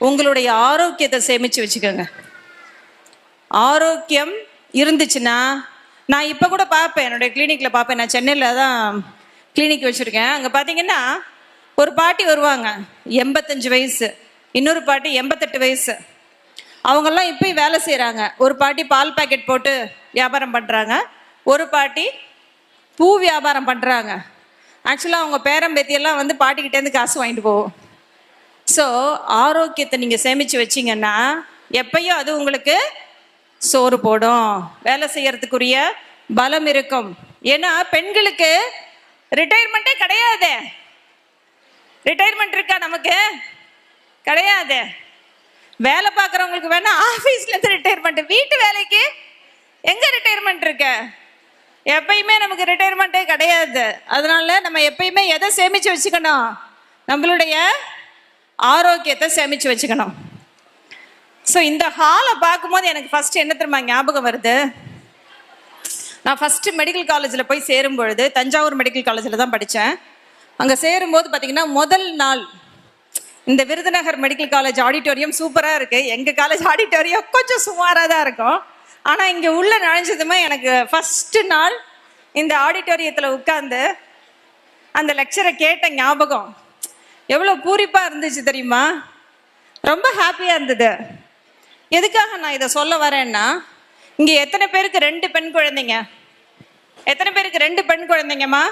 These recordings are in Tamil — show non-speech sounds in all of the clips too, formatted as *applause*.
உங்களுடைய ஆரோக்கியத்தை சேமிச்சு வச்சுக்கோங்க. ஆரோக்கியம் இருந்துச்சுன்னா நான் இப்போ கூட பார்ப்பேன். என்னுடைய கிளினிக்கில் பார்ப்பேன். நான் சென்னையில் தான் கிளினிக் வச்சுருக்கேன். அங்கே பார்த்தீங்கன்னா ஒரு பாட்டி வருவாங்க. எண்பத்தஞ்சு வயசு. இன்னொரு பாட்டி எண்பத்தெட்டு வயசு. அவங்கெல்லாம் இப்போயும் வேலை செய்கிறாங்க ஒரு பாட்டி பால் பாக்கெட் போட்டு வியாபாரம் பண்ணுறாங்க ஒரு பாட்டி பூ வியாபாரம் பண்ணுறாங்க ஆக்சுவலாக அவங்க பேரம்பேத்தியெல்லாம் வந்து பாட்டிக்கிட்டேருந்து காசு வாங்கிட்டு போவோம் ஸோ ஆரோக்கியத்தை நீங்கள் சேமித்து வச்சிங்கன்னா எப்பயும் அது உங்களுக்கு சோறு போடும். வேலை செய்யறதுக்குரிய பலம் இருக்கும். ஏன்னா பெண்களுக்கு ரிட்டையர்மெண்ட்டே கிடையாதே. ரிட்டையர்மெண்ட் இருக்கா நமக்கு? கிடையாது. வேலை பார்க்குறவங்களுக்கு வேணா ஆஃபீஸ்லேருந்து ரிட்டையர்மெண்ட் வீட்டு வேலைக்கு எங்கே ரிட்டையர்மெண்ட் இருக்கு? எப்பயுமே நமக்கு ரிட்டையர்மெண்ட்டே கிடையாது. அதனால நம்ம எப்பயுமே எதை சேமித்து வச்சுக்கணும்? நம்மளுடைய ஆரோக்கியத்தை சேமித்து வச்சுக்கணும். ஸோ இந்த ஹாலை பார்க்கும்போது எனக்கு ஃபர்ஸ்ட் என்ன தெரியுமா ஞாபகம் வருது? நான் ஃபஸ்ட்டு மெடிக்கல் காலேஜில் போய் சேரும் பொழுது தஞ்சாவூர் மெடிக்கல் காலேஜில் தான் படித்தேன் அங்கே சேரும்போது பார்த்தீங்கன்னா முதல் நாள் இந்த விருதுநகர் மெடிக்கல் காலேஜ் ஆடிட்டோரியம் சூப்பராக இருக்குது எங்கள் காலேஜ் ஆடிட்டோரியம் கொஞ்சம் சுமாராக தான் இருக்கும். ஆனால் இங்கே உள்ளே நுழைஞ்சதுமே எனக்கு ஃபஸ்ட்டு நாள் இந்த ஆடிட்டோரியத்தில் உட்காந்து அந்த லெக்சரை கேட்ட ஞாபகம். எவ்வளோ பூரிப்பாக இருந்துச்சு தெரியுமா? ரொம்ப ஹாப்பியாக இருந்தது. எதுக்காக நான் இதை சொல்ல வரேன்னா இங்கே எத்தனை பேருக்கு ரெண்டு பெண் குழந்தைங்க? எத்தனை பேருக்கு ரெண்டு பெண் குழந்தைங்கம்மா?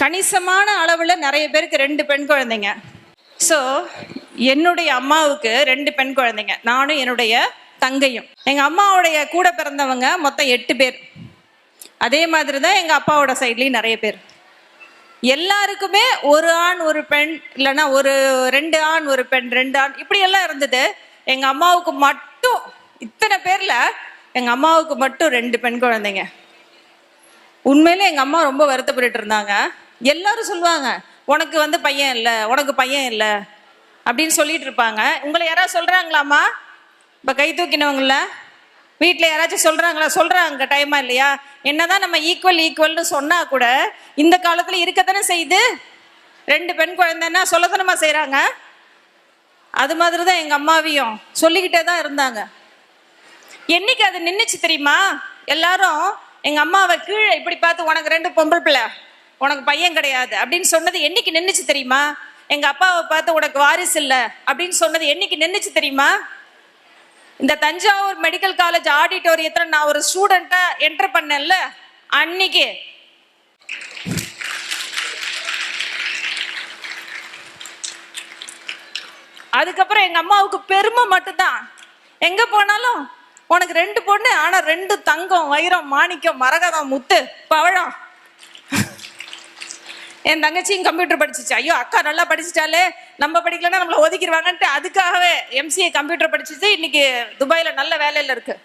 கணிசமான அளவில் நிறைய பேருக்கு ரெண்டு பெண் குழந்தைங்க. ஸோ என்னுடைய அம்மாவுக்கு ரெண்டு பெண் குழந்தைங்க. நானும் என்னுடைய தங்கையும். எங்கள் அம்மாவுடைய கூட பிறந்தவங்க மொத்தம் எட்டு பேர். அதே மாதிரி தான் எங்கள் அப்பாவோட சைட்லேயும் நிறைய பேர். எல்லாருக்குமே ஒரு ஆண் ஒரு பெண் இல்லைன்னா ஒரு ரெண்டு ஆண் ஒரு பெண் ரெண்டு ஆண் இப்படி எல்லாம் இருந்தது. எங்கள் அம்மாவுக்கு மட்டும் இத்தனை பேரில் எங்கள் அம்மாவுக்கு மட்டும் ரெண்டு பெண் குழந்தைங்க. உண்மையில எங்கள் அம்மா ரொம்ப வருத்தப்பட்டுட்டு இருந்தாங்க. எல்லாரும் சொல்லுவாங்க உனக்கு வந்து பையன் இல்லை உனக்கு பையன் இல்லை அப்படின்னு சொல்லிட்டு இருப்பாங்க. உங்களை யாராவது சொல்றாங்களாமா இப்போ கை தூக்கினவங்கள? வீட்டில் யாராச்சும் சொல்கிறாங்களா சொல்கிறாங்க டைமா இல்லையா? என்னதான் நம்ம ஈக்குவல் ஈக்குவல்னு சொன்னால் கூட இந்த காலத்தில் இருக்கத்தானே செய்யுது? ரெண்டு பெண் குழந்தைன்னா சொல்லத்தனமாக செய்கிறாங்க அது மாதிரி தான் எங்கள் அம்மாவையும் சொல்லிக்கிட்டே தான் இருந்தாங்க. என்னைக்கு அது நின்றுச்சு தெரியுமா? எல்லாரும் எங்கள் அம்மாவை கீழே இப்படி பார்த்து உனக்கு ரெண்டு பொம்பள் பிள்ளை உனக்கு பையன் கிடையாது. அப்படின்னு சொன்னது என்னைக்கு நின்றுச்சு தெரியுமா? எங்கள் அப்பாவை பார்த்து உனக்கு வாரிசு இல்லை. அப்படின்னு சொன்னது என்னைக்கு நின்றுச்சு தெரியுமா? இந்த தஞ்சாவூர் மெடிக்கல் காலேஜ் ஆடிட்டோரியத்தில் நான் ஒரு ஸ்டூடெண்ட்டை என்டர் பண்ணேன்ல அன்னைக்கு. அதுக்கப்புறம் எங்க அம்மாவுக்கு பெருமை மட்டும்தான். எங்க போனாலும் உனக்கு ரெண்டு பொண்ணு ஆனா ரெண்டு தங்கம் வைரம் மாணிக்கம் மரகதம் முத்து பவழம். என் தங்கச்சியும் கம்ப்யூட்டர் படிச்சிச்சு. ஐயோ அக்கா நல்லா படிச்சிட்டாலே நம்ம படிக்கலன்னா நம்மளை ஒதுக்கிடுவாங்கன்ட்டு அதுக்காகவே எம்சிஏ கம்ப்யூட்டர் படிச்சிச்சு இன்னைக்கு துபாயில் நல்ல வேலையில் இருக்கு.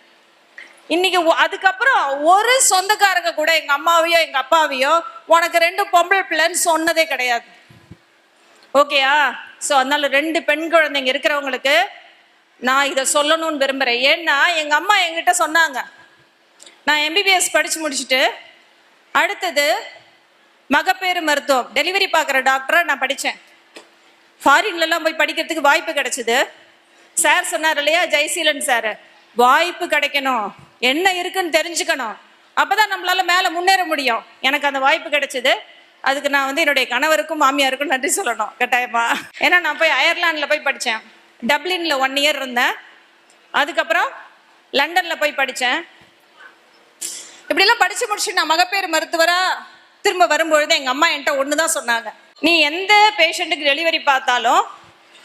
இன்னைக்கு அதுக்கப்புறம் ஒரு சொந்தக்காரங்க கூட எங்க அம்மாவையோ எங்க அப்பாவையோ உனக்கு ரெண்டு பொம்பளை பிள்ளைன்னு சொன்னதே கிடையாது. ஓகேயா ஸோ அதனால ரெண்டு பெண் குழந்தைங்க இருக்கிறவங்களுக்கு நான் இதை சொல்லணும்னு விரும்புகிறேன் ஏன்னா எங்கள் அம்மா என்கிட்ட சொன்னாங்க. நான் எம்பிபிஎஸ் படித்து முடிச்சுட்டு அடுத்தது மகப்பேறு மருத்துவம். டெலிவரி பார்க்குற டாக்டரை நான் படித்தேன் ஃபாரின்லலாம் போய் படிக்கிறதுக்கு வாய்ப்பு கிடைச்சிது. சார் சொன்னார் இல்லையா ஜெய்சீலன் சார் வாய்ப்பு கிடைக்கணும். என்ன இருக்குன்னு தெரிஞ்சுக்கணும். அப்பதான் நம்மளால மேலே முன்னேற முடியும். எனக்கு அந்த வாய்ப்பு கிடைச்சிது. அதுக்கு நான் வந்து என்னுடைய கணவருக்கும் மாமியாருக்கும் நன்றி சொல்லணும். கட்டாயமா? ஏன்னா நான் போய் அயர்லாண்டில் போய் படித்தேன் டப்ளினில் ஒன் இயர் இருந்தேன். அதுக்கப்புறம் லண்டனில் போய் படித்தேன் இப்படிலாம் படித்து முடிச்சு நான் மகப்பேறு மருத்துவரா? திரும்ப வரும்பொழுது எங்க அம்மா என்கிட்ட ஒன்று தான் சொன்னாங்க. நீ எந்த பேஷண்ட்டுக்கு டெலிவரி பார்த்தாலும்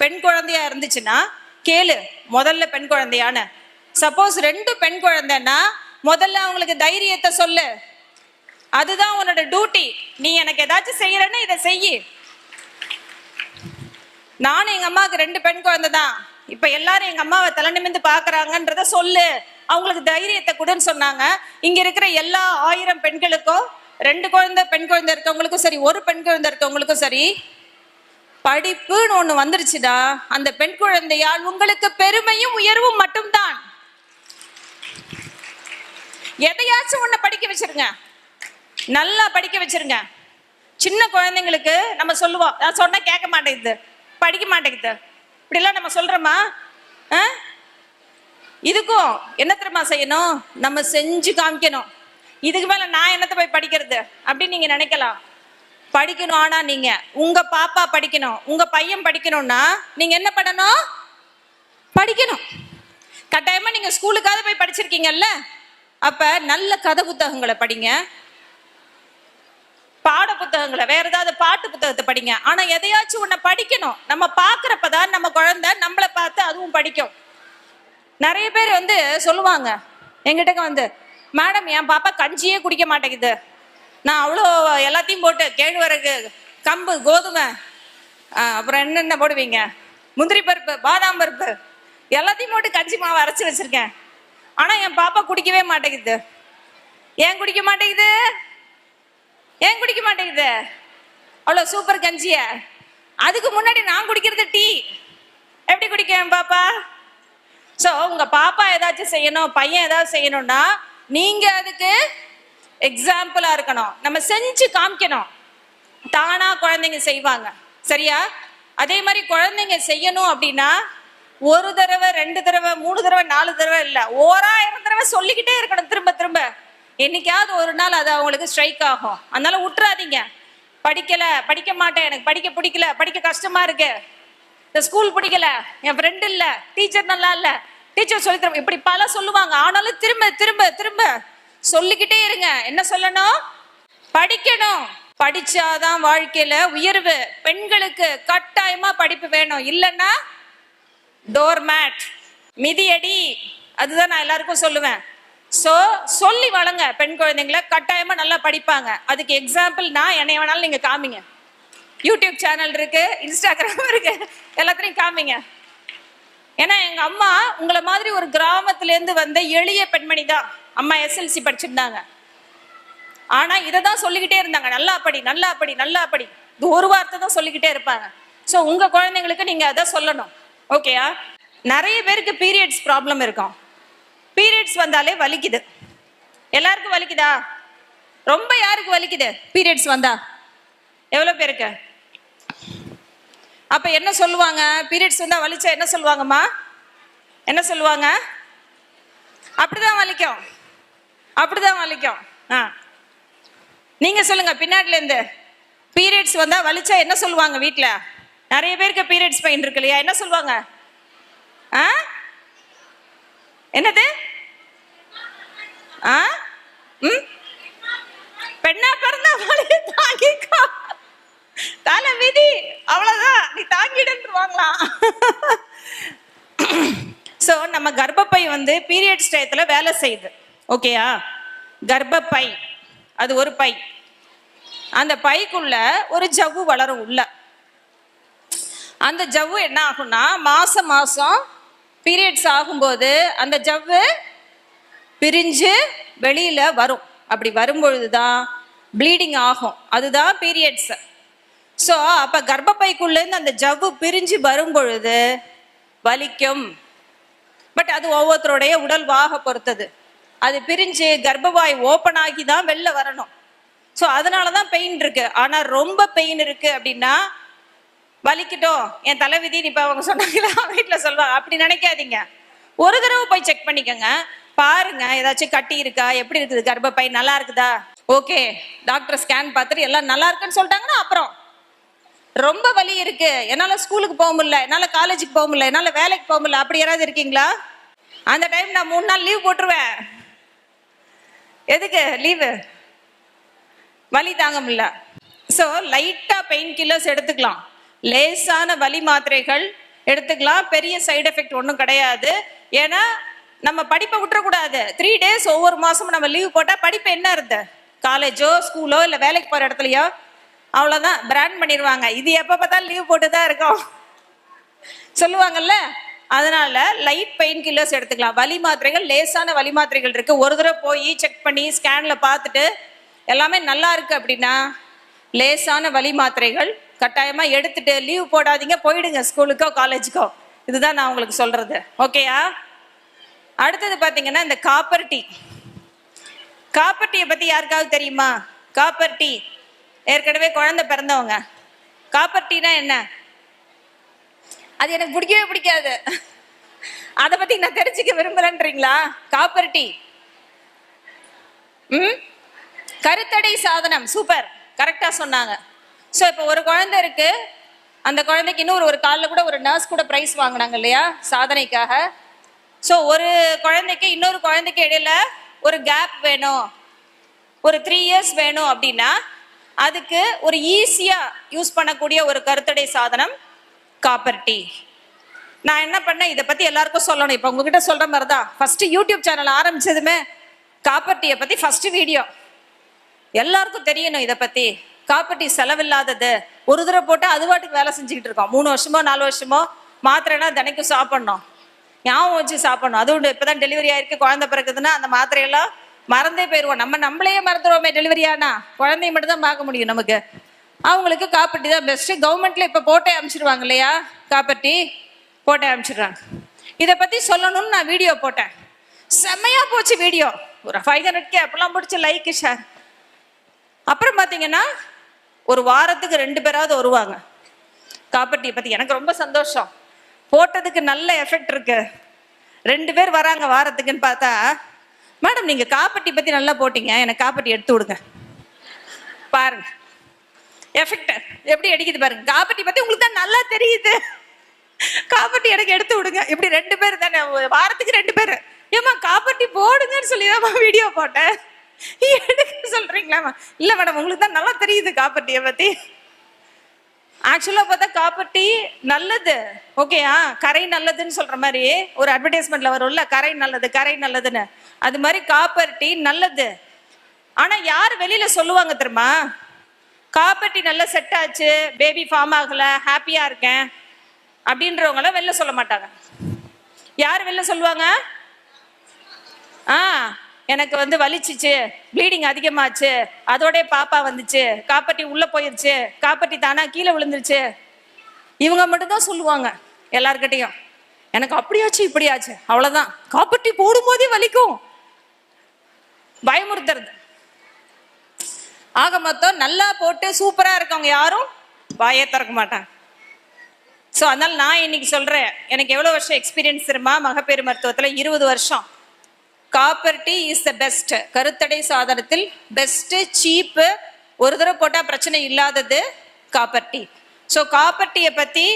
பெண் குழந்தையா இருந்துச்சுன்னா கேளு முதல்ல பெண் குழந்தையான சப்போஸ் ரெண்டு பெண் குழந்தைன்னா முதல்ல அவங்களுக்கு தைரியத்தை சொல்லு. அதுதான் உன்னோட டியூட்டி நீ எனக்கு ஏதாச்சும் செய்யறேன்னு இதை செய்யி. நானும் எங்க அம்மாவுக்கு ரெண்டு பெண் குழந்தை தான் இப்ப எல்லாரும் எங்க அம்மாவை தலை நிமிந்து பாக்குறாங்கன்றத சொல்லு. அவங்களுக்கு தைரியத்தை கொடுன்னு சொன்னாங்க. இங்க இருக்கிற எல்லா ஆயிரம் பெண்களுக்கும் ரெண்டு குழந்தை பெண் குழந்தை இருக்கவங்களுக்கும் சரி ஒரு பெண் குழந்தை இருக்கவங்களுக்கும் சரி படிப்புன்னு ஒண்ணு வந்துருச்சுடா. அந்த பெண் குழந்தையால் உங்களுக்கு பெருமையும் உயர்வும் மட்டும்தான். எதையாச்சும் ஒண்ணு படிக்க வச்சிருங்க. நல்லா படிக்க வச்சிருங்க. சின்ன குழந்தைங்களுக்கு நம்ம சொல்லுவோம் நான் சொன்னா கேட்க மாட்டேங்குது படிக்க மாட்டேங்குது. இப்படிலாம் நம்ம சொல்றோமா? ஆ? இதுக்கும் என்ன தெரியுமா செய்யணும்? நம்ம செஞ்சு காமிக்கணும். இதுக்கு மேல நான் என்னத்த போய் படிக்கிறது? அப்படின்னு நீங்க நினைக்கலாம். படிக்கணும் ஆனா நீங்க. உங்க பாப்பா படிக்கணும் உங்க பையன் படிக்கணும்னா நீங்க என்ன பண்ணணும்? படிக்கணும். கட்டாயமா நீங்க ஸ்கூலுக்காவது போய் படிச்சிருக்கீங்கல்ல? அப்ப நல்ல கதை புத்தகங்களை படிங்க. பாட புத்தகங்களை வேற ஏதாவது பாட்டு புத்தகத்தை படிங்க. ஆனா எதையாச்சும் ஒண்ண படிக்கணும். நம்ம பாக்குறப்பதான் நம்ம குழந்தை நம்மளை பார்த்து அதுவும் படிக்கும். நிறைய பேர் வந்து சொல்லுவாங்க. எங்கிட்ட வந்து மேடம் என் பாப்பா கஞ்சியே குடிக்க மாட்டேங்குது. நான் அவ்வளோ எல்லாத்தையும் போட்டு கேழ்வரகு கம்பு கோதுமை அப்புறம் என்னென்ன போடுவீங்க? முந்திரி பருப்பு பாதாம் பருப்பு எல்லாத்தையும் போட்டு கஞ்சி மாவு அரைச்சி வச்சிருக்கேன். ஆனால் என் பாப்பா குடிக்கவே மாட்டேங்குது. ஏன் குடிக்க மாட்டேங்குது? ஏன் குடிக்க மாட்டேங்குது? அவ்வளோ சூப்பர் கஞ்சிய. அதுக்கு முன்னாடி நான் குடிக்கிறது டீ. எப்படி குடிக்க என் பாப்பா? ஸோ உங்கள் பாப்பா ஏதாச்சும் செய்யணும் பையன் ஏதாவது செய்யணும்னா நீங்க அதுக்கு எக்ஸாம்பிளா இருக்கணும். நம்ம செஞ்சு காமிக்கணும். தானா குழந்தைங்க செய்வாங்க. சரியா? அதே மாதிரி குழந்தைங்க செய்யணும் அப்படின்னா ஒரு தடவை ரெண்டு தடவை மூணு தடவை நாலு தடவை இல்லை. ஓராயிரம் தடவை சொல்லிக்கிட்டே இருக்கணும். திரும்ப திரும்ப. என்னைக்காவது ஒரு நாள் அது அவங்களுக்கு ஸ்ட்ரைக் ஆகும். அதனால விட்டுறாதீங்க படிக்கல படிக்க மாட்டேன். எனக்கு படிக்க பிடிக்கல. படிக்க கஷ்டமா இருக்கு. இந்த ஸ்கூல் பிடிக்கல. என் ஃப்ரெண்டு இல்லை. டீச்சர் நல்லா இல்லை. டீச்சர் சொல்லி தரும் இப்படி பல சொல்லுவாங்க. ஆனாலும் திரும்ப திரும்ப திரும்ப சொல்லிக்கிட்டே இருங்க. என்ன சொல்லணும்? படிக்கணும். படிச்சாதான் வாழ்க்கையில உயர்வு. பெண்களுக்கு கட்டாயமா படிப்பு வேணும். இல்லைன்னா டோர்மேட் மிதியடி. அதுதான் நான் எல்லாருக்கும் சொல்லுவேன். ஸோ சொல்லி வளங்க. பெண் குழந்தைங்கள கட்டாயமா நல்லா படிப்பாங்க. அதுக்கு எக்ஸாம்பிள் நான் என்னை வேணாலும் நீங்க காமிங்க. யூடியூப் சேனல் இருக்கு இன்ஸ்டாகிராம் இருக்கு. எல்லாத்துலயும் காமிங்க. ஏன்னா எங்க அம்மா உங்களை மாதிரி ஒரு கிராமத்துல இருந்து வந்த எளிய பெண்மணி தான் அம்மா எஸ்எல்சி படிச்சிருந்தாங்க. ஆனா இதை தான் சொல்லிக்கிட்டே இருந்தாங்க. நல்லா படி நல்லா படி நல்லா படி. இது ஒரு வார்த்தை தான் சொல்லிக்கிட்டே இருப்பாங்க. ஸோ உங்க குழந்தைங்களுக்கு நீங்க அதை சொல்லணும். ஓகேயா நிறைய பேருக்கு பீரியட்ஸ் ப்ராப்ளம் இருக்கும். பீரியட்ஸ் வந்தாலே வலிக்குது. எல்லாருக்கும் வலிக்குதா? ரொம்ப யாருக்கு வலிக்குது? பீரியட்ஸ் வந்தா. எவ்வளோ பேருக்கு? அப்ப என்ன சொல்லுவாங்க? பீரியட்ஸ் வந்தா வலிச்சா என்ன சொல்லுவாங்கம்மா? என்ன சொல்லுவாங்க? அப்படிதான் வலிக்கும். அப்படிதான் வலிக்கும். ஆ. நீங்க சொல்லுங்க பின்னாடிலேருந்து பீரியட்ஸ் வந்தா வலிச்சா என்ன சொல்லுவாங்க வீட்டில் நிறைய பேருக்கு பீரியட்ஸ் பெயின் இருக்கு இல்லையா? என்ன சொல்லுவாங்க? ஆ? என்னது? ஆ ம் பெண்ணா பிறந்தா வலி தாங்கிக்கோ தலை விதி அவ்வளவுதான் நீ தாங்கிடுவாங்களாம் ஸோ நம்ம கர்ப்பப்பை வந்து பீரியட்ஸ் டயத்தில் வேலை செய்யுது. ஓகேயா கர்ப்பப்பை அது ஒரு பை. அந்த பைக்குள்ள ஒரு ஜவ்வு வளரும் உள்ள. அந்த ஜவ்வு என்ன ஆகும்னா மாசம் மாசம் பீரியட்ஸ் ஆகும்போது அந்த ஜவ்வு பிரிஞ்சு வெளியில் வரும். அப்படி வரும்பொழுது தான் ப்ளீடிங் ஆகும். அதுதான் பீரியட்ஸ் ஸோ அப்போ கர்ப்பப்பைக்குள்ளேருந்து அந்த ஜவ்வு பிரிஞ்சு வரும் பொழுது வலிக்கும். பட் அது ஒவ்வொருத்தருடைய உடல் வாக பொறுத்தது. அது பிரிஞ்சு கர்ப்பவாய் ஓப்பன் ஆகி தான் வெளில வரணும். ஸோ அதனால தான் பெயின் இருக்கு. ஆனால் ரொம்ப பெயின் இருக்கு அப்படின்னா வலிக்கட்டும் என் தலைவிதி இப்போ அவங்க சொன்னாங்களா *laughs* வீட்டில் சொல்லுவாங்க அப்படி நினைக்காதீங்க. ஒரு தடவை போய் செக் பண்ணிக்கோங்க. பாருங்க ஏதாச்சும் கட்டி இருக்கா எப்படி இருக்குது கர்ப்பப்பை நல்லா இருக்குதா? ஓகே டாக்டர் ஸ்கேன் பார்த்துட்டு எல்லாம் நல்லா இருக்குன்னு சொல்லிட்டாங்கன்னா அப்புறம். ரொம்ப வலி இருக்கு. என்னால ஸ்கூலுக்கு போக முடியல. என்னால காலேஜுக்கு போக முடியல. என்னால வேலைக்கு போக முடியல. அப்படி யாராவது இருக்கீங்களா? அந்த டைம் நான் மூணு நாள் லீவ் போட்டுருவேன். எதுக்கு? லீவு வலி தாங்க முடியல. ஸோ லைட்டா பெயின் கில்லர்ஸ் எடுத்துக்கலாம். லேசான வலி மாத்திரைகள் எடுத்துக்கலாம். பெரிய சைடு எஃபெக்ட் ஒன்றும் கிடையாது. ஏன்னா நம்ம படிப்பை விட்டுறக்கூடாது. த்ரீ டேஸ் ஒவ்வொரு மாதமும் நம்ம லீவ் போட்டால் படிப்பு என்ன இருந்த காலேஜோ ஸ்கூலோ இல்லை வேலைக்கு போகிற இடத்துலையோ அவ்வளோதான் பிராண்ட் பண்ணிடுவாங்க. இது எப்போ பார்த்தாலும் லீவ் போட்டு தான் இருக்கும். சொல்லுவாங்கல்ல? அதனால லைட் பெயின் கில்லர்ஸ் எடுத்துக்கலாம். வலி மாத்திரைகள் லேசான வலி மாத்திரைகள் இருக்குது ஒரு தடவை போய் செக் பண்ணி ஸ்கேனில் பார்த்துட்டு எல்லாமே நல்லா இருக்குது அப்படின்னா லேசான வலி மாத்திரைகள் கட்டாயமாக எடுத்துட்டு லீவ் போடாதீங்க. போயிடுங்க ஸ்கூலுக்கோ காலேஜுக்கோ இதுதான் நான் உங்களுக்கு சொல்கிறது ஓகேயா அடுத்தது பார்த்தீங்கன்னா இந்த காப்பர் டீ காப்பர் டீயை பற்றி யாருக்காவது தெரியுமா? காப்பர் டீ ஏற்கனவே குழந்தை பிறந்தவங்க. காப்பர் டீனா என்ன? அது எனக்கு பிடிக்கவே பிடிக்காது. அதை பத்தி நான் தெரிஞ்சுக்க விரும்பலன்றீங்களா? காப்பர் டீ ம்? கருத்தடை சாதனம். சூப்பர் கரெக்டா சொன்னாங்க. ஸோ இப்போ ஒரு குழந்தை இருக்கு. அந்த குழந்தைக்கு இன்னொரு ஒரு காலில் கூட ஒரு நர்ஸ் கூட ப்ரைஸ் வாங்கினாங்க இல்லையா? சாதனைக்காக. ஸோ ஒரு குழந்தைக்கு இன்னொரு குழந்தைக்கு இடையில ஒரு கேப் வேணும். ஒரு த்ரீ இயர்ஸ் வேணும் அப்படின்னா அதுக்கு ஒரு ஈஸியாக யூஸ் பண்ணக்கூடிய ஒரு கருத்தடை சாதனம் காப்பர் டீ. நான் என்ன பண்ணேன்? இதை பற்றி எல்லாருக்கும் சொல்லணும். இப்போ உங்ககிட்ட சொல்கிற மாதிரி தான் ஃபஸ்ட்டு யூடியூப் சேனல் ஆரம்பிச்சதுமே காப்பர் டீயை பற்றி ஃபஸ்ட்டு வீடியோ எல்லாருக்கும் தெரியணும் இதை பற்றி காப்பர் டீ செலவில்லாதது. ஒரு தடவை போட்டு அது பாட்டுக்கு வேலை செஞ்சுக்கிட்டு இருக்கோம். மூணு வருஷமோ நாலு வருஷமோ மாத்திரைனா தினைக்கும் சாப்பிட்ணும். ஞாபகம் வச்சு சாப்பிடணும். அதுவும் இப்பதான் டெலிவரி ஆயிருக்கு குழந்தை பிறக்குதுன்னா அந்த மாத்திரையெல்லாம் மறந்தே போயிடுவோம் நம்ம நம்மளையே மறந்துடுவோமே டெலிவரி ஆனா. குழந்தைய மட்டும் தான் பார்க்க முடியும் நமக்கு. அவங்களுக்கு காப்பட்டி தான் பெஸ்ட்டு கவர்மெண்ட்ல இப்போ போட்டே அனுப்பிச்சிடுவாங்க இல்லையா? காப்பட்டி போட்டே அனுப்பிச்சிடுறாங்க. இதை பத்தி சொல்லணும்னு நான் வீடியோ போட்டேன். செம்மையா போச்சு வீடியோ ஒரு ஃபைவ் ஹண்ட்ரட் கே அப்பெல்லாம் பிடிச்சி லைக்கு ஷேர் அப்புறம் பார்த்தீங்கன்னா ஒரு வாரத்துக்கு ரெண்டு பேராவது வருவாங்க. காப்பட்டியை பற்றி எனக்கு ரொம்ப சந்தோஷம். போட்டதுக்கு நல்ல எஃபெக்ட் இருக்கு. ரெண்டு பேர் வராங்க வாரத்துக்குன்னு பார்த்தா மேடம் நீங்கள் காப்பட்டி பற்றி நல்லா போட்டீங்க. எனக்கு காப்பட்டி எடுத்து விடுங்க பாருங்க. எஃபெக்ட் எப்படி அடிக்குது பாருங்க. காப்பட்டி பற்றி உங்களுக்கு தான் நல்லா தெரியுது. காப்பட்டி எனக்கு எடுத்து விடுங்க இப்படி ரெண்டு பேர் தானே? வாரத்துக்கு ரெண்டு பேர். ஏம்மா காப்பட்டி போடுங்கன்னு சொல்லி தான் வீடியோ போட்டேன். எடுக்க சொல்றீங்களாம்மா? இல்லை மேடம் உங்களுக்கு தான் நல்லா தெரியுது காப்பட்டியை பற்றி ஆக்சுவலாக பார்த்தா காப்பட்டி நல்லது. ஓகேயா கரை நல்லதுன்னு சொல்ற மாதிரி ஒரு அட்வர்டைஸ்மெண்ட்ல வரும்ல? கரை நல்லது கரை நல்லதுன்னு. அது மாதிரி காப்பர் டீ நல்லது. ஆனா யார் வெளியில சொல்லுவாங்க தெரியுமா? காப்பர் டீ நல்லா செட் ஆச்சு பேபி ஃபார்ம் ஆகல ஹாப்பியா இருக்கேன் அப்படின்றவங்கள வெளில சொல்ல மாட்டாங்க. யார் வெளில சொல்லுவாங்க? ஆ எனக்கு வந்து வலிச்சிச்சு ப்ளீடிங் அதிகமாச்சு அதோட பாப்பா வந்துச்சு காப்பட்டி உள்ள போயிருச்சு காப்பட்டி தானா கீழே விழுந்துருச்சு. இவங்க மட்டும்தான் சொல்லுவாங்க எல்லார்கிட்டையும். எனக்கு அப்படியாச்சு இப்படியாச்சு அவ்வளவுதான். காப்பட்டி போடும்போதே வலிக்கும். பயமுறுத்துறது. ஆக மொத்தம் நல்லா போட்டு சூப்பரா இருக்கவங்க யாரும் வாயே திறக்க மாட்டாங்க. ஸோ அதனால நான் இன்னைக்கு சொல்றேன் எனக்கு எவ்வளோ வருஷம் எக்ஸ்பீரியன்ஸ் தெரியுமா? மகப்பேறு மருத்துவத்தில் இருபது வருஷம். Copper T is the best கருத்தடை சாதனத்தில் பெஸ்ட்டு சீப்பு ஒரு தடவை போட்டால் பிரச்சனை இல்லாதது காப்பர் டீ ஸோ காப்பர் டீயை பற்றி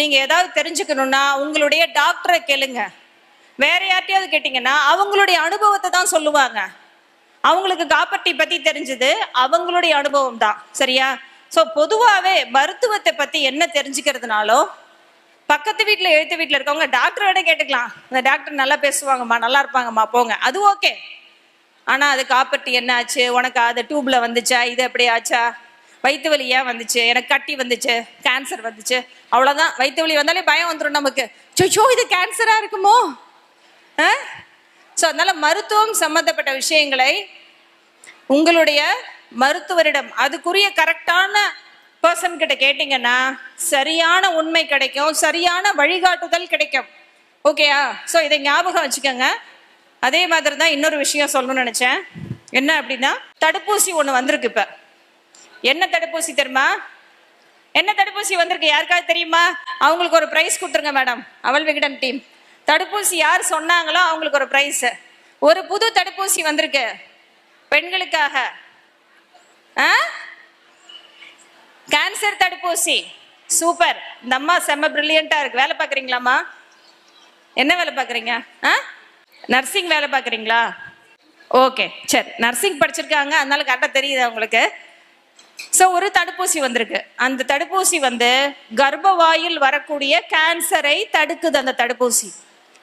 நீங்கள் ஏதாவது தெரிஞ்சுக்கணுன்னா உங்களுடைய டாக்டரை கேளுங்க. வேற யார்ட்டையாவது கேட்டிங்கன்னா அவங்களுடைய அனுபவத்தை தான் சொல்லுவாங்க. அவங்களுக்கு காப்பர் பத்தி பற்றி தெரிஞ்சது அவங்களுடைய அனுபவம் தான். சரியா? ஸோ பொதுவாகவே மருத்துவத்தை பற்றி என்ன தெரிஞ்சுக்கிறதுனாலோ பக்கத்து வீட்டில் எழுத்து வீட்டில் இருக்கவங்க டாக்டரோட விட கேட்டுக்கலாம். இந்த டாக்டர் நல்லா பேசுவாங்கம்மா நல்லா இருப்பாங்கம்மா போங்க. அது ஓகே ஆனால் அது காப்பட்டி என்ன ஆச்சு? உனக்கு அது டியூப்ல வந்துச்சா? இது எப்படி ஆச்சா? வயிற்று வலி ஏன் வந்துச்சு? எனக்கு கட்டி வந்துச்சு கேன்சர் வந்துச்சு. அவ்வளோதான் வயிற்று வலி வந்தாலே பயம் வந்துடும் நமக்கு. சோ இது கேன்சராக இருக்குமோ? ஆ? ஸோ அதனால மருத்துவம் சம்மந்தப்பட்ட விஷயங்களை உங்களுடைய மருத்துவரிடம் அதுக்குரிய கரெக்டான பர்சன் கிட்ட கேட்டீங்கன்னா சரியான உண்மை கிடைக்கும் சரியான வழிகாட்டுதல் கிடைக்கும். ஓகேயா ஸோ இதை ஞாபகம் வச்சுக்கோங்க. அதே மாதிரி தான் இன்னொரு விஷயம் சொல்லணும்னு நினச்சேன். என்ன அப்படின்னா தடுப்பூசி ஒன்று வந்திருக்கு இப்போ. என்ன தடுப்பூசி தெரியுமா? என்ன தடுப்பூசி வந்திருக்கு? யாருக்காவது தெரியுமா? அவங்களுக்கு ஒரு ப்ரைஸ் கொடுத்துருங்க மேடம் அவள் விகடன் டீம் தடுப்பூசி யார் சொன்னாங்களோ அவங்களுக்கு ஒரு ப்ரைஸ் ஒரு புது தடுப்பூசி வந்திருக்கு. பெண்களுக்காக. ஆ? கேன்சர் தடுப்பூசி. சூப்பர் இந்த அம்மா செம்ம பிரில்லியண்டா இருக்கு. வேலை பார்க்குறீங்களாம்மா? என்ன வேலை பார்க்குறீங்க? ஆ? நர்சிங் வேலை பார்க்குறீங்களா? ஓகே சரி. நர்சிங் படிச்சிருக்காங்க. அதனால கரெக்டாக தெரியுது அவங்களுக்கு ஸோ ஒரு தடுப்பூசி வந்திருக்கு. அந்த தடுப்பூசி வந்து கர்ப்பவாயில் வரக்கூடிய கேன்சரை தடுக்குது அந்த தடுப்பூசி.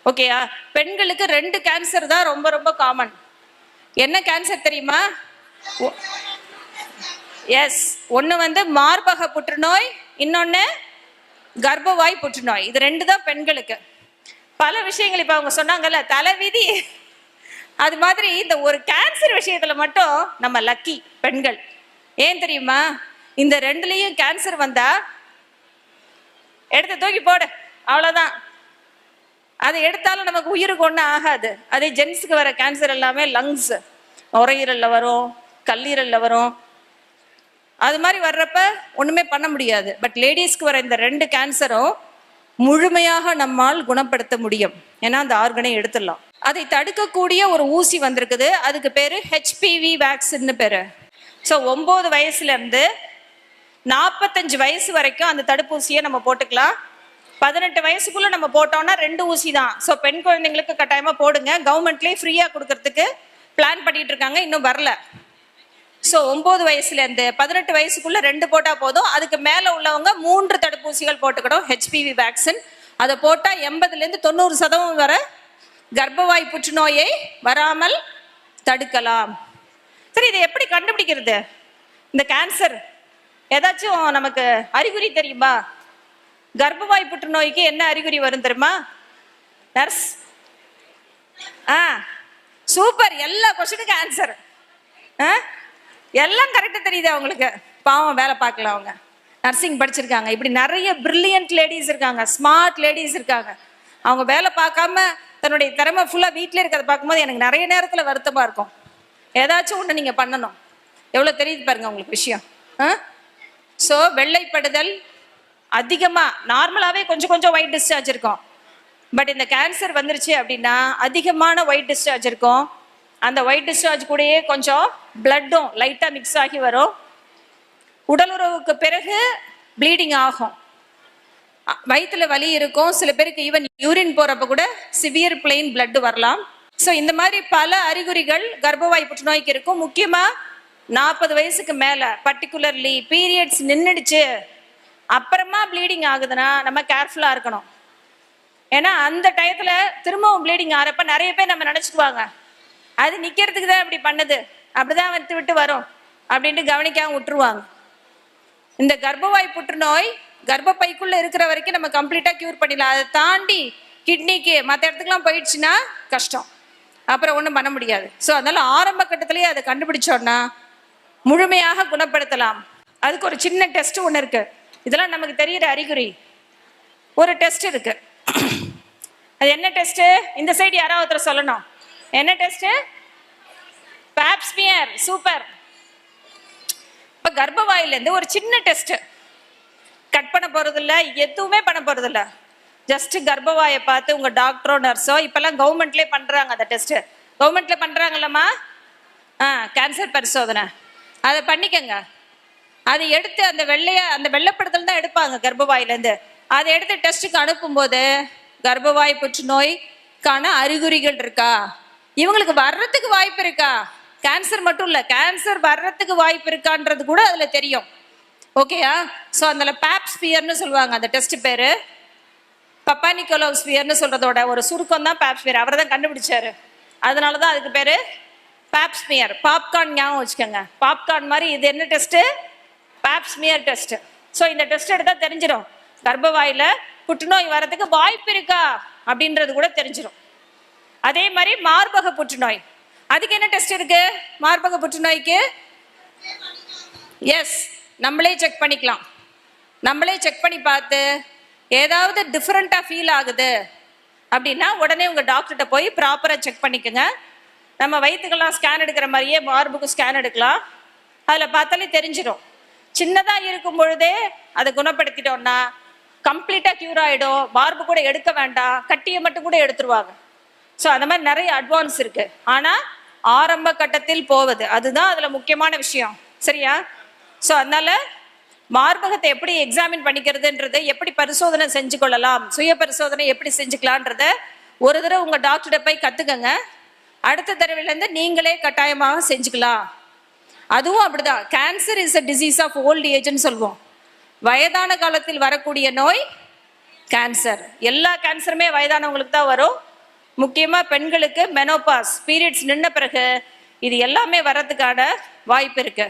ஓகேயா பெண்களுக்கு ரெண்டு கேன்சர் தான் ரொம்ப ரொம்ப காமன் என்ன கேன்சர் தெரியுமா? எஸ் ஒன்று வந்து மார்பக புற்றுநோய் இன்னொன்று கர்ப்பவாய் புற்றுநோய். இது ரெண்டு தான் பெண்களுக்கு. பல விஷயங்கள் இப்போ அவங்க சொன்னாங்கல்ல தலைவிதி. அது மாதிரி இந்த ஒரு கேன்சர் விஷயத்தில் மட்டும் நம்ம லக்கி பெண்கள். ஏன் தெரியுமா? இந்த ரெண்டுலேயும் கேன்சர் வந்தா எடுத்து தூக்கி போடு. அவ்வளோதான் அதை எடுத்தாலும் நமக்கு உயிருக்கு ஒன்றும் ஆகாது. அதே ஜென்ஸுக்கு வர கேன்சர் எல்லாமே லங்ஸ் நுரையீரலில் வரும் கல்லீரலில் வரும். அது மாதிரி வர்றப்ப ஒன்றுமே பண்ண முடியாது. பட் லேடிஸ்க்கு வர இந்த ரெண்டு கேன்சரும் முழுமையாக நம்மால் குணப்படுத்த முடியும். ஏன்னா அந்த ஆர்கனை எடுத்துடலாம். அதை தடுக்கக்கூடிய ஒரு ஊசி வந்திருக்குது. அதுக்கு பேர் ஹெச்பிவி வேக்சின்னு பேர். ஸோ ஒம்பது வயசுலேருந்து நாற்பத்தஞ்சு வயசு வரைக்கும் அந்த தடுப்பூசியை நம்ம போட்டுக்கலாம். பதினெட்டு வயசுக்குள்ள நம்ம போட்டோம்னா ரெண்டு ஊசி தான் ஸோ பெண் குழந்தைங்களுக்கு கட்டாயமா போடுங்க. கவர்மெண்ட்லேயே ஃப்ரீயா கொடுக்கறதுக்கு பிளான் பண்ணிட்டு இருக்காங்க. இன்னும் வரல. ஸோ ஒம்பது வயசுலேருந்து பதினெட்டு வயசுக்குள்ள ரெண்டு போட்டால் போதும். அதுக்கு மேலே உள்ளவங்க மூன்று தடுப்பூசிகள் போட்டுக்கணும். ஹெச்பிவி வேக்சின் அதை போட்டால் எண்பதுலேருந்து தொண்ணூறு சதவீதம் வர கர்ப்பவாய் புற்றுநோயை வராமல் தடுக்கலாம். சரி இதை எப்படி கண்டுபிடிக்கிறது? இந்த கேன்சர் ஏதாச்சும் நமக்கு அறிகுறி தெரியுமா? கர்ப்பவாய் புற்றுநோய்க்கு என்ன அறிகுறி வரும் தெரியுமா? நர்ஸ் ஆ சூப்பர் எல்லா கொஸ்டினுக்கும் ஆன்சர் ஆ எல்லாம் கரெக்டாக தெரியுது அவங்களுக்கு பாவம் வேலை பார்க்கல அவங்க. நர்சிங் படிச்சிருக்காங்க. இப்படி நிறைய பிரில்லியன்ட் லேடிஸ் இருக்காங்க. ஸ்மார்ட் லேடிஸ் இருக்காங்க. அவங்க வேலை பார்க்காம தன்னுடைய திறமை ஃபுல்லாக வீட்டில் இருக்கிறத பார்க்கும்போது எனக்கு நிறைய நேரத்தில் வருத்தமாக இருக்கும். ஏதாச்சும் ஒன்று நீங்கள் பண்ணணும். எவ்வளோ தெரியுது பாருங்க உங்களுக்கு விஷயம். ஆ? ஸோ வெள்ளைப்படுதல் அதிகமாக நார்மலாகவே கொஞ்சம் கொஞ்சம் ஒயிட் டிஸ்சார்ஜ் இருக்கும். பட் இந்த கேன்சர் வந்துருச்சு அப்படின்னா அதிகமான ஒயிட் டிஸ்சார்ஜ் இருக்கும். அந்த ஒயிட் டிஸ்சார்ஜ் கூடயே கொஞ்சம் பிளட்டும் லைட்டாக மிக்ஸ் ஆகி வரும். உடலுறவுக்கு பிறகு ப்ளீடிங் ஆகும். வயிற்றுல வலி இருக்கும். சில பேருக்கு ஈவன் யூரின் போகிறப்ப கூட சிவியர் பிளெயின் blood வரலாம். ஸோ இந்த மாதிரி பல அறிகுறிகள் கர்ப்பவாய் புற்றுநோய்க்கு இருக்கும். முக்கியமாக நாற்பது வயசுக்கு மேலே பர்டிகுலர்லி பீரியட்ஸ் நின்றுடுச்சு அப்புறமா ப்ளீடிங் ஆகுதுன்னா நம்ம கேர்ஃபுல்லாக இருக்கணும். ஏன்னா அந்த டயத்தில் திரும்பவும் ப்ளீடிங் ஆகிறப்ப நிறைய பேர் நம்ம நினச்சிக்குவாங்க. அது நிற்கிறதுக்கு தான் இப்படி பண்ணுது. அப்படிதான் விட்டு விட்டு வரும். அப்படின்ட்டு கவனிக்காம விட்டுருவாங்க. இந்த கர்ப்பவாய் புற்றுநோய் கர்ப்பப்பைக்குள்ளே இருக்கிற வரைக்கும் நம்ம கம்ப்ளீட்டாக க்யூர் பண்ணிடலாம். அதை தாண்டி கிட்னிக்கு மற்ற இடத்துக்குலாம் போயிடுச்சுன்னா கஷ்டம். அப்புறம் ஒன்றும் பண்ண முடியாது. ஸோ அதனால் ஆரம்ப கட்டத்திலேயே அதை கண்டுபிடிச்சோன்னா முழுமையாக குணப்படுத்தலாம். அதுக்கு ஒரு சின்ன டெஸ்ட் ஒன்று இருக்குது இதெல்லாம் நமக்கு தெரியிற அறிகுறி. ஒரு டெஸ்ட் இருக்கு. அது என்ன டெஸ்ட் இந்த சைடு யாராவது ஒருத்தர் சொல்லணும். என்ன டெஸ்ட் பேப்ஸ்பியர் சூப்பர் இப்ப கர்ப்பவாயிலேருந்து ஒரு சின்ன டெஸ்ட் கட் பண்ண போகிறதில்ல எதுவுமே பண்ண போகிறதில்ல ஜஸ்ட் கர்ப்பவாயை பார்த்து உங்க டாக்டரோ நர்ஸோ இப்பெல்லாம் கவர்மெண்ட்லேயே பண்றாங்க அந்த டெஸ்ட் கவர்மெண்ட்ல பண்றாங்கல்லம்மா? ஆ கேன்சர் பரிசோதனை. அதை பண்ணிக்கங்க. அதை எடுத்து அந்த வெள்ளைய அந்த வெள்ளப்படுத்தல் தான் எடுப்பாங்க கர்ப்பவாயிலேருந்து. அதை எடுத்து டெஸ்ட்டுக்கு அனுப்பும்போது கர்ப்பவாய் புற்றுநோய்க்கான அறிகுறிகள் இருக்கா? இவங்களுக்கு வர்றதுக்கு வாய்ப்பு இருக்கா? கேன்சர் மட்டும் இல்லை கேன்சர் வர்றதுக்கு வாய்ப்பு இருக்கான்றது கூட அதில் தெரியும். ஓகேயா ஸோ அதில் பேப்ஸ்பியர்னு சொல்லுவாங்க அந்த டெஸ்ட் பேர். பப்பானிக்கோலோ ஸ்பியர்னு சொல்கிறதோட ஒரு சுருக்கம் தான் பேப்ஸ்பியர் அவர் தான் கண்டுபிடிச்சாரு. அதனால தான் அதுக்கு பேர் பேப்ஸ்மியர் பாப்கார்ன் ஞாபகம் வச்சுக்கோங்க. பாப்கார்ன் மாதிரி இது என்ன test pap smear test so இந்த டெஸ்ட் எடுத்தால் தெரிஞ்சிடும் கர்ப்பவாயில் புற்றுநோய் வரதுக்கு வாய்ப்பு இருக்கா? அப்படின்றது கூட தெரிஞ்சிடும் அதே மாதிரி மார்பக புற்றுநோய். அதுக்கு என்ன டெஸ்ட் இருக்கு? மார்பக புற்றுநோய்க்கு? எஸ் நம்மளே செக் பண்ணிக்கலாம். நம்மளே செக் பண்ணி பார்த்து ஏதாவது டிஃப்ரெண்ட்டாக ஃபீல் ஆகுது அப்படின்னா உடனே உங்கள் டாக்டர்கிட்ட போய் ப்ராப்பராக செக் பண்ணிக்கோங்க. நம்ம வயிற்றுக்கெல்லாம் ஸ்கேன் எடுக்கிற மாதிரியே மார்புக்கு ஸ்கேன் எடுக்கலாம். அதில் பார்த்தாலே தெரிஞ்சிடும் சின்னதாக இருக்கும் பொழுதே அதை குணப்படுத்திட்டோம்னா கம்ப்ளீட்டாக க்யூர் ஆகிடும் மார்பு கூட எடுக்க வேண்டாம். கட்டியை மட்டும் கூட எடுத்துருவாங்க. ஸோ அந்த மாதிரி நிறைய அட்வான்ஸ் இருக்கு. ஆனால் ஆரம்ப கட்டத்தில் போவது. அதுதான் அதில் முக்கியமான விஷயம். சரியா? ஸோ அதனால மார்பகத்தை எப்படி எக்ஸாமின் பண்ணிக்கிறதுன்றதை எப்படி பரிசோதனை செஞ்சு கொள்ளலாம்? சுய பரிசோதனை எப்படி செஞ்சுக்கலான்றத ஒரு தடவை உங்கள் டாக்டர்கிட்ட போய் கற்றுக்கங்க அடுத்த தடவையிலேருந்து நீங்களே கட்டாயமாக செஞ்சுக்கலாம். அதுவும் அப்படிதான். Cancer is a disease of old ஏஜ்னு சொல்லுவோம். வயதான காலத்தில் வரக்கூடிய நோய் கேன்சர் எல்லா கேன்சருமே வயதானவங்களுக்கு தான் வரும். முக்கியமாக பெண்களுக்கு மெனோபாஸ் பீரியட்ஸ் நின்ன பிறகு இது எல்லாமே வர்றதுக்கான வாய்ப்பு இருக்கு.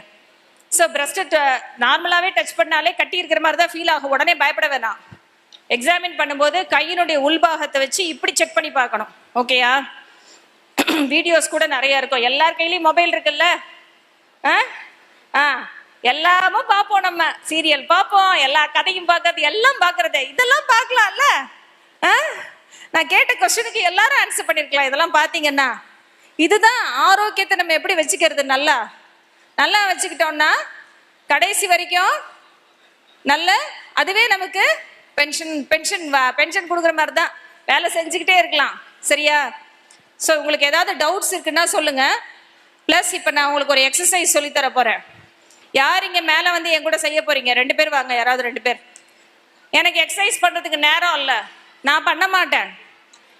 ஸோ பிரஸ்ட்டை நார்மலாகவே டச் பண்ணாலே கட்டி இருக்கிற மாதிரி தான் ஃபீல் ஆகும். உடனே பயப்பட வேணாம். எக்ஸாமின் பண்ணும்போது கையினுடைய உள்பாகத்தை வச்சு இப்படி செக் பண்ணி பார்க்கணும். ஓகேயா வீடியோஸ் *clears throat* கூட நிறைய இருக்கும். எல்லார் கையிலையும் மொபைல் இருக்குல்ல? ஆ? ஆ. எல்லாமும் பார்ப்போம் நம்ம சீரியல் பார்ப்போம் எல்லா கதையும் பார்க்கறது எல்லாம் பார்க்கறது. இதெல்லாம் பார்க்கலாம்ல? ஆ? நான் கேட்ட கொஸ்டினுக்கு எல்லாரும் ஆன்சர் பண்ணிருக்கலாம். இதெல்லாம் பார்த்தீங்கன்னா இதுதான் ஆரோக்கியத்தை நம்ம எப்படி வச்சுக்கிறது நல்லா? நல்லா வச்சுக்கிட்டோம்னா கடைசி வரைக்கும் நல்ல அதுவே நமக்கு பென்ஷன் பென்ஷன் பென்ஷன் கொடுக்குற மாதிரி தான் வேலை செஞ்சுக்கிட்டே இருக்கலாம். சரியா? ஸோ உங்களுக்கு ஏதாவது டவுட்ஸ் இருக்குன்னா சொல்லுங்கள் ப்ளஸ் இப்போ நான் உங்களுக்கு ஒரு எக்ஸசைஸ் சொல்லித்தர தர போறேன். யார் இங்கே மேலே வந்து என் கூட செய்ய போறீங்க? ரெண்டு பேர் வாங்க யாராவது ரெண்டு பேர். எனக்கு எக்ஸசைஸ் பண்ணுறதுக்கு நேரம் இல்லை. நான் பண்ண மாட்டேன்.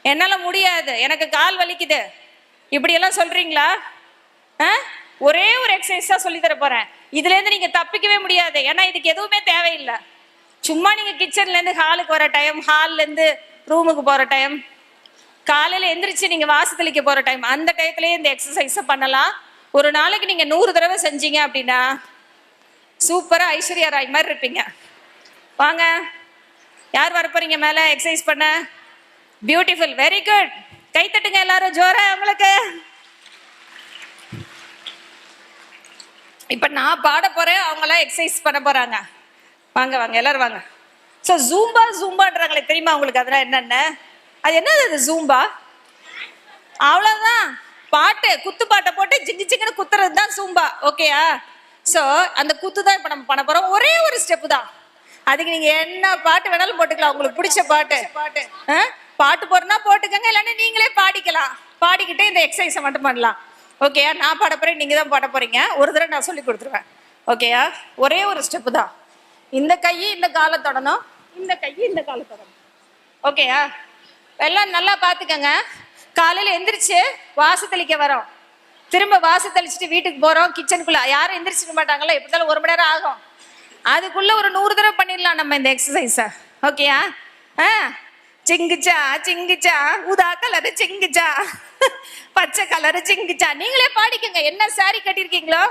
என்னால் முடியாது. எனக்கு கால் வலிக்குது. இப்படியெல்லாம் சொல்கிறீங்களா ஆ? ஒரே ஒரு எக்ஸசைஸ் தான் சொல்லித்தர போகிறேன் இதுலேருந்து நீங்கள் தப்பிக்கவே முடியாது. ஏன்னா இதுக்கு எதுவுமே தேவையில்லை. சும்மா நீங்கள் கிச்சன்லேருந்து ஹாலுக்கு வர டைம் ஹால்லேருந்து ரூமுக்கு போகிற டைம் காலையில் எந்திரிச்சு நீங்கள் வாசு தெளிக்க போகிற டைம் அந்த டயத்துலேயே இந்த எக்ஸசைஸை பண்ணலாம். ஒரு நாளைக்கு நீங்கள் நூறு தடவை செஞ்சீங்க அப்படின்னா சூப்பராக ஐஸ்வர்யா ராய் மாதிரி இருப்பீங்க. வாங்க. யார் வரப்போறீங்க மேலே? எக்ஸசைஸ் பண்ண? பியூட்டிஃபுல் வெரி குட் கை தட்டுங்க எல்லாரும். ஜோர உங்களுக்கு. இப்போ நான் பாட போறேன். அவங்களாம் எக்ஸசைஸ் பண்ண போறாங்க. வாங்க வாங்க. எல்லாரும் வாங்க. ஸோ ஜூம்பா ஜூம்பான்றாங்களே தெரியுமா உங்களுக்கு? அதெல்லாம் என்னென்ன? அது என்னது அது ஜூம்பா அவ்வளோதான் பாட்டு குத்து பாட்டை போட்டு ஜிங்கு ஜிங்குன்னு குத்துறது தான் சூம்பா ஓகேயா ஸோ அந்த குத்து தான் இப்போ நம்ம பண்ண போகிறோம் ஒரே ஒரு ஸ்டெப்பு தான். அதுக்கு நீங்கள் என்ன பாட்டு வேணாலும் போட்டுக்கலாம். உங்களுக்கு பிடிச்ச பாட்டு. பாட்டு பாட்டு போடுறனா போட்டுக்கங்க இல்லைன்னா நீங்களே பாடிக்கலாம். பாடிக்கிட்டே இந்த எக்ஸசைஸை மட்டும் பண்ணலாம். ஓகேயா நான் பாட போகிறேன் நீங்கள் தான் பாட போகிறீங்க ஒரு தடவை நான் சொல்லி கொடுத்துருவேன். ஓகேயா ஒரே ஒரு ஸ்டெப்பு தான். இந்த கை இந்த காலை தொடணும். இந்த கை இந்த காலை தொடணும். ஓகேயா எல்லாம் நல்லா பார்த்துக்கங்க காலையில் எந்திரிச்சு வாசு தெளிக்க வரோம். திரும்ப வாசு தெளிச்சுட்டு வீட்டுக்கு போகிறோம் கிச்சனுக்குள்ளே யாரும் எந்திரிச்சிக்க மாட்டாங்களா? எப்படி இருந்தாலும் ஒரு மணி நேரம் ஆகும். அதுக்குள்ளே ஒரு நூறு தடவை பண்ணிடலாம் நம்ம இந்த எக்ஸசைஸை ஓகேயா ஆ? சிங்குச்சா சிங்குச்சா? ஊதா கலரு சிங்குச்சா? பச்சை கலரு சிங்குச்சா? நீங்களே பாடிக்கங்க. என்ன சாரி கட்டியிருக்கீங்களோ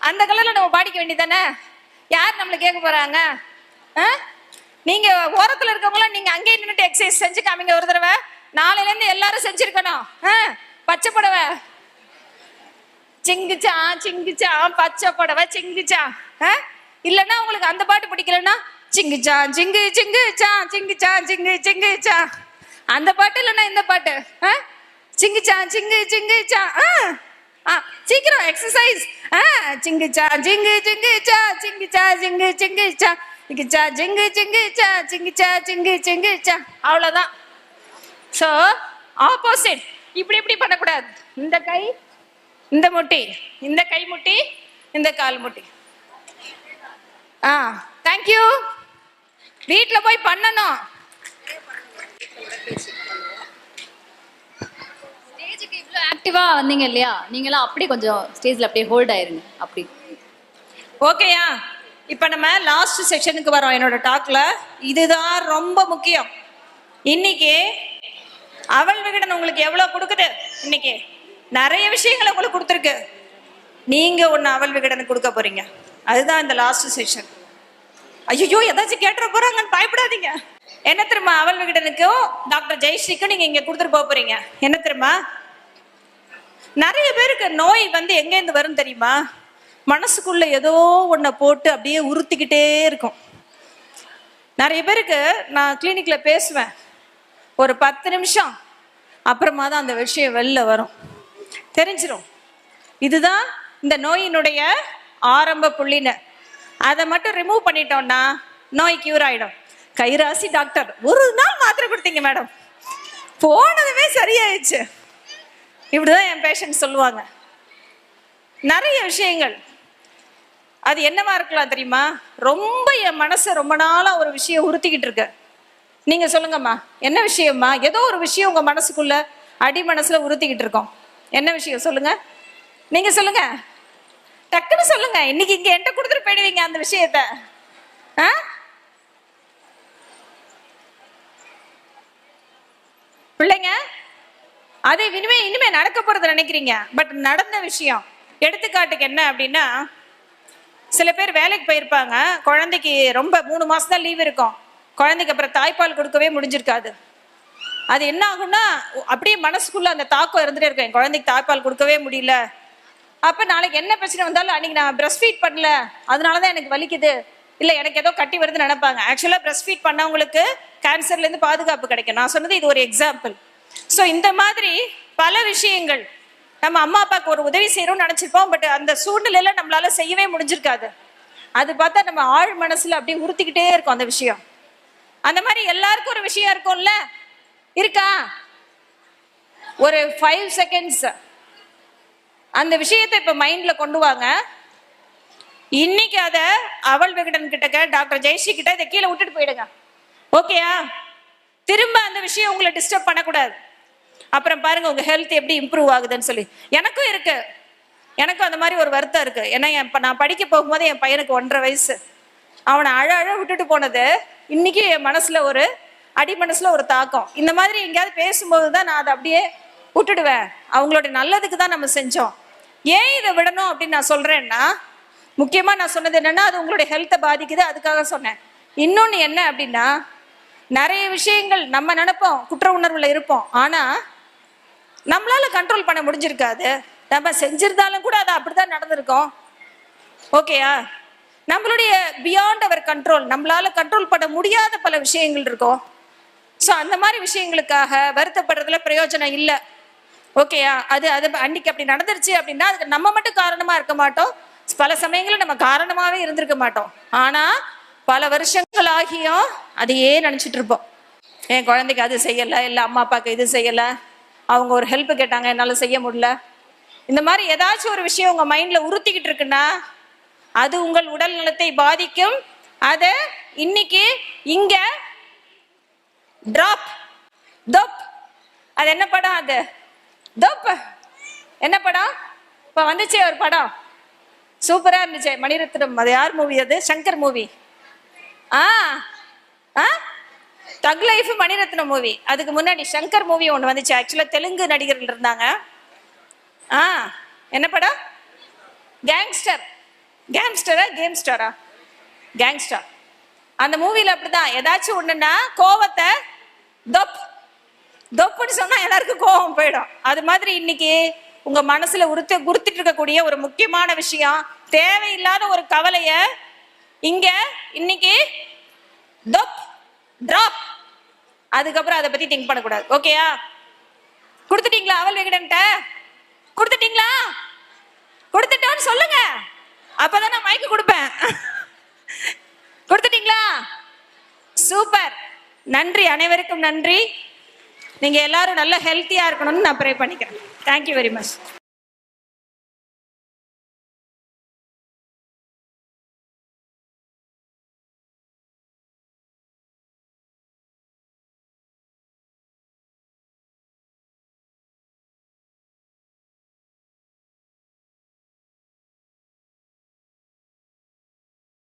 அந்த கலரில் நம்ம பாடிக்க வேண்டியதானே யார் நம்மளை கேட்க போகிறாங்க ஆ? நீங்க ஓரத்துல இருக்கவங்களாம் நீங்க அங்கேயே நின்றுட்டு எக்ஸசைஸ் செஞ்சு காமிங்க ஒரு தடவை. நாளையில இருந்து எல்லாரும் செஞ்சிருக்கணும். ஆ பச்சை புடவை. சிங்குச்சா சிங்கிச்சா பச்சை புடவை சிங்குச்சா. ஆ இல்லைன்னா உங்களுக்கு அந்த பாட்டு பிடிக்கலன்னா சிங்கிச்சா சிங்கு சிங்குச்சா சிங்கிச்சா சிங்கு சிங்குச்சா. அந்த பாட்டு இல்லைன்னா இந்த பாட்டு. ஆ சிங்கு சிங்குச்சா. ஆ ஆ சீக்கிரம் எக்ஸசைஸ் ஆ சிங்குச்சா ஜிங்கு சிங்குச்சா சிங்குச்சா ஜிங்கு சிங்குச்சா. சிங்குச்சா ஜிங்கு சிங்குச்சா சிங்குச்சா சிங்கு சிங்குச்சா அவ்வளோதான் ஸோ ஆப்போசிட் இப்படி இப்படி பண்ணக்கூடாது. இந்த கை இந்த முட்டி இந்த கை முட்டி இந்த கால் முட்டி. ஆ தேங்க்யூ வீட்டில் போய் பண்ணணும். ஸ்டேஜுக்கு இவ்வளோ ஆக்டிவாக வந்தீங்க இல்லையா? நீங்களாம் அப்படி கொஞ்சம் ஸ்டேஜில் அப்படியே ஹோல்ட் ஆயிருங்க. அப்படி. ஓகேயா இப்போ நம்ம லாஸ்ட் செக்ஷனுக்கு வரோம் என்னோட டாக்ல இதுதான் ரொம்ப முக்கியம். இன்னைக்கு அவள் விகடன் உங்களுக்கு எவ்வளோ கொடுக்குது? இன்னைக்கு நிறைய விஷயங்களை உங்களுக்கு கொடுத்துருக்கு. நீங்க ஒன்று அவள் விகடன் கொடுக்க போறீங்க. அதுதான் இந்த லாஸ்ட் செஷன் ஐயோ ஏதாச்சும் கேட்டுற போறாங்கன்னு பயப்படாதீங்க. என்ன தெரியுமா? அவள் விகடனுக்கும் டாக்டர் ஜெயஸ்ரீக்கும் நீங்க இங்க கொடுத்துட்டு போக போறீங்க. என்ன தெரியுமா? நிறைய பேருக்கு நோய் வந்து எங்கேருந்து வரும் தெரியுமா? மனசுக்குள்ள ஏதோ ஒன்றை போட்டு அப்படியே உறுத்திக்கிட்டே இருக்கும். நிறைய பேருக்கு நான் கிளினிக்ல பேசுவேன். ஒரு பத்து நிமிஷம் அப்புறமா தான் அந்த விஷயம் வெளில வரும். தெரிஞ்சிடும் இதுதான் இந்த நோயினுடைய ஆரம்ப புள்ளின்னு. அதை மட்டும் ரிமூவ் பண்ணிட்டோம்னா நோய் கியூர் ஆயிடும். கைராசி டாக்டர் ஒரு நாள் மாத்திரை கொடுத்தீங்க மேடம் போனதுமே சரியாயிடுச்சு. இப்படிதான் என் பேஷண்ட் சொல்லுவாங்க. நிறைய விஷயங்கள். அது என்னவா இருக்கலாம் தெரியுமா? ரொம்ப என் மனசை ரொம்ப நாளாக ஒரு விஷயம் உறுத்திக்கிட்டு இருக்கு. நீங்க சொல்லுங்கம்மா என்ன விஷயம்மா? ஏதோ ஒரு விஷயம் உங்க மனசுக்குள்ள அடி மனசுல உறுத்திக்கிட்டு இருக்கோம். என்ன விஷயம் சொல்லுங்க? நீங்க சொல்லுங்க. டக்குன்னு சொல்லுங்க. இன்னைக்கு இங்க என்கிட்ட கொடுத்துட்டு போயிடுவீங்க அந்த விஷயத்த. ஆ? பிள்ளைங்க அது இனிமே இனிமே நடக்க போறது நினைக்கிறீங்க. பட் நடந்த விஷயம் எடுத்துக்காட்டுக்கு என்ன அப்படின்னா சில பேர் வேலைக்கு போயிருப்பாங்க. குழந்தைக்கு ரொம்ப மூணு மாசம் தான் லீவ் இருக்கும். குழந்தைக்கு அப்புறம் தாய்ப்பால் கொடுக்கவே முடிஞ்சிருக்காது. அது என்ன ஆகும்னா அப்படியே மனசுக்குள்ள அந்த தாக்கம் இருந்துட்டே இருக்கும். என் குழந்தைக்கு தாய்ப்பால் கொடுக்கவே முடியல. அப்ப நாளைக்கு என்ன பிரச்சனை வந்தாலும் அன்னைக்கு நான் பிரஸ்ட் ஃபீட் பண்ணல. அதனால தான் எனக்கு வலிக்குது. இல்ல எனக்கு ஏதோ கட்டி வருதுன்னு நினைப்பாங்க. ஆக்சுவலா பிரஸ்ட் ஃபீட் பண்ணவங்களுக்கு கேன்சர்ல இருந்து பாதுகாப்பு கிடைக்கும். நான் சொன்னது இது ஒரு எக்ஸாம்பிள் ஸோ இந்த மாதிரி பல விஷயங்கள் நம்ம அம்மா அப்பாவுக்கு ஒரு உதவி செய்யறோம்னு நினைச்சிருப்போம் பட் அந்த சூழ்நிலையில நம்மளால செய்யவே முடிஞ்சிருக்காது. அது பார்த்தா நம்ம ஆழ் மனசுல அப்படியே உறுத்திக்கிட்டே இருக்கும் அந்த விஷயம். அந்த மாதிரி எல்லாருக்கும் ஒரு விஷயம் இருக்கும்ல? இருக்கா? ஒரு ஃபைவ் செகண்ட்ஸ் அந்த விஷயத்தை இப்ப மைண்ட்ல கொண்டு வாங்க. இன்னைக்கு அத அவள் விகடன் கிட்டக்க டாக்டர் ஜெயஸ்ரீ கிட்ட இதை கீழே விட்டுட்டு போயிடுங்க. ஓகேயா திரும்ப அந்த விஷயம் உங்களை டிஸ்டர்ப் பண்ணக்கூடாது. அப்புறம் பாருங்க உங்க ஹெல்த் எப்படி இம்ப்ரூவ் ஆகுதுன்னு சொல்லி. எனக்கும் இருக்கு. எனக்கும் அந்த மாதிரி ஒரு வருத்தம் இருக்கு. ஏன்னா என் நான் படிக்க போகும்போது என் பையனுக்கு ஒன்றரை வயசு. அவனை அழ அழ விட்டுட்டு போனது இன்னைக்கு என் மனசுல ஒரு அடி மனசுல ஒரு தாக்கம். இந்த மாதிரி எங்கேயாவது பேசும்போது தான் நான் அதை அப்படியே விட்டுடுவேன். அவங்களோட நல்லதுக்கு தான் நம்ம செஞ்சோம். ஏன் இதை விடணும் அப்படின்னு நான் சொல்றேன்னா முக்கியமா நான் சொன்னது என்னன்னா அது உங்களுடைய ஹெல்த்தை பாதிக்குது அதுக்காக சொன்னேன். இன்னொன்னு என்ன அப்படின்னா நிறைய விஷயங்கள் நம்ம நினைப்போம் குற்ற உணர்வுல இருப்போம். ஆனா நம்மளால கண்ட்ரோல் பண்ண முடிஞ்சிருக்காது. நம்ம செஞ்சிருந்தாலும் கூட அது அப்படிதான் நடந்திருக்கும். ஓகேயா நம்மளுடைய பியாண்ட் அவர் கண்ட்ரோல் நம்மளால கண்ட்ரோல் பண்ண முடியாத பல விஷயங்கள் இருக்கும். ஸோ அந்த மாதிரி விஷயங்களுக்காக வருத்தப்படுறதுல பிரயோஜனம் இல்லை. ஓகேயா அது அது அன்னைக்கு அப்படி நடந்துருச்சு அப்படின்னா அதுக்கு நம்ம மட்டும் காரணமா இருக்க மாட்டோம். பல சமயங்களில் நம்ம காரணமாவே இருந்திருக்க மாட்டோம். ஆனா பல வருஷங்கள் ஆகியும் அதையே நினைச்சிட்டு இருப்போம். என் குழந்தைக்கு அது செய்யலை இல்லை அம்மா அப்பாவுக்கு இது செய்யலை. அவங்க ஒரு ஹெல்ப் கேட்டாங்க என்னால் செய்ய முடியல. இந்த மாதிரி ஏதாச்சும் ஒரு விஷயம் உங்கள் மைண்டில் உறுத்திக்கிட்டு இருக்குன்னா அது உங்கள் உடல் நலத்தை பாதிக்கும். அதை இன்னைக்கு இங்க டிராப் தொப். அது என்ன படம் அது? தொப். என்ன படம்? இப்போ வந்துச்சு ஒரு படம். சூப்பராக இருந்துச்சு மணிரத்னம். அது யார் மூவி அது? சங்கர் மூவி ஆ ஆ? தக் லைஃப் மணிரத்னம் மூவி அதுக்கு முன்னாடி சங்கர் மூவி ஒன்று வந்துச்சு. ஆக்சுவலாக தெலுங்கு நடிகர்கள் இருந்தாங்க. ஆ என்ன படம்? கேங்ஸ்டர் கேங்ஸ்டரா கேம்ஸ்டரா கேங்ஸ்டர் அந்த மூவியில் அப்படிதான். ஏதாச்சும் ஒன்றுன்னா கோவத்தை தொப் தொப்புன்னு சொன்னால் எல்லாருக்கும் கோவம் போயிடும். அது மாதிரி இன்னைக்கு உங்க மனசுல உறுத்து குறுத்திட்டு இருக்கக்கூடிய ஒரு முக்கியமான விஷயம் தேவையில்லாத ஒரு கவலைய இங்க இன்னைக்கு தொப் டிராப் அதுக்கப்புறம் அதை பத்தி திங்க் பண்ணக்கூடாது. ஓகேயா கொடுத்துட்டீங்களா அவள் விகடன்ட்ட கொடுத்துட்டீங்களா? கொடுத்துட்டோன்னு சொல்லுங்க. அப்பதான் நான் மைக்கு கொடுப்பேன். *laughs* கொடுத்துட்டீங்களா? சூப்பர் நன்றி. அனைவருக்கும் நன்றி. நீங்க எல்லாரும் நல்ல ஹெல்த்தியா இருக்கணும்னு நான் ப்ரே பண்ணிக்கிறேன். Thank you very much